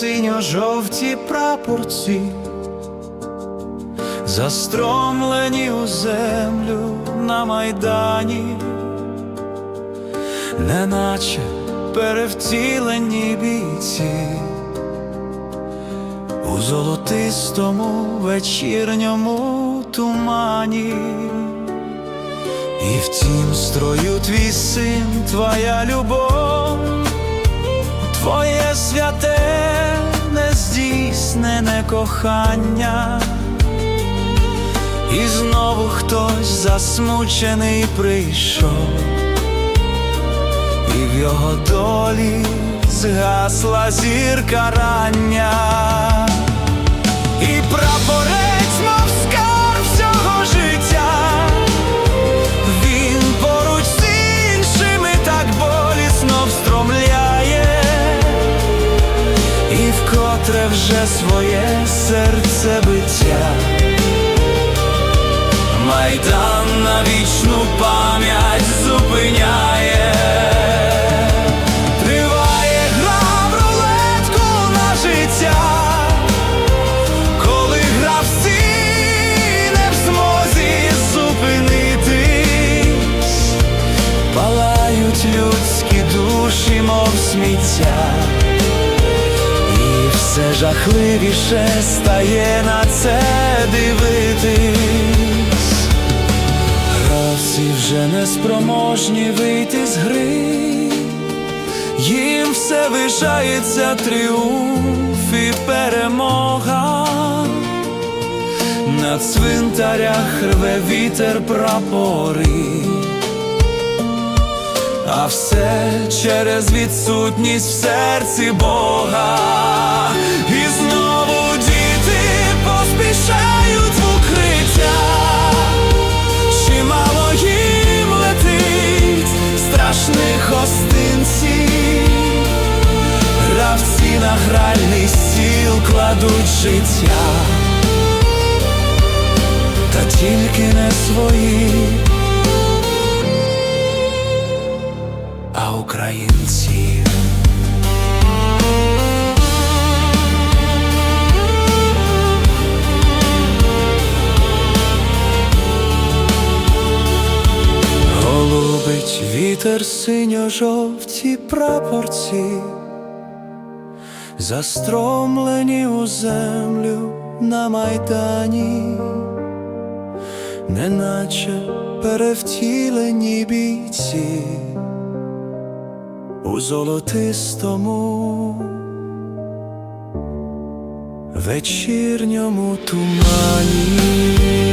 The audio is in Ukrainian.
синьо-жовті прапорці, застромлені у землю на майдані, неначе перевтілені бійці у золотистому вечірньому тумані. І в тім строю твій син, твоя любов, твоє святе, нездійснене кохання, і знову хтось засмучений прийшов, і в його долі згасла зірка рання, і прапорець, і вкотре вже своє серце биття. Майдан на вічну пам'ять зупиняє. Триває гра в рулетку на життя, коли гравці змозі зупинитись, палають людські душі, мов сміття, все жахливіше стає на це дивитись. Гравці вже не спроможні вийти з гри. Їм все вишається тріумф і перемога. На цвинтарях рве вітер прапори, а все через відсутність в серці Бога. І знову діти поспішають в укриття. Чимало їм летить страшних гостинців, гравці на гральний стіл кладуть життя, та тільки не свої, а. Голубить вітер синьо-жовті прапорці, застромлені у землю на майдані, неначе перевтілені бійці у золотистому вечірньому тумані.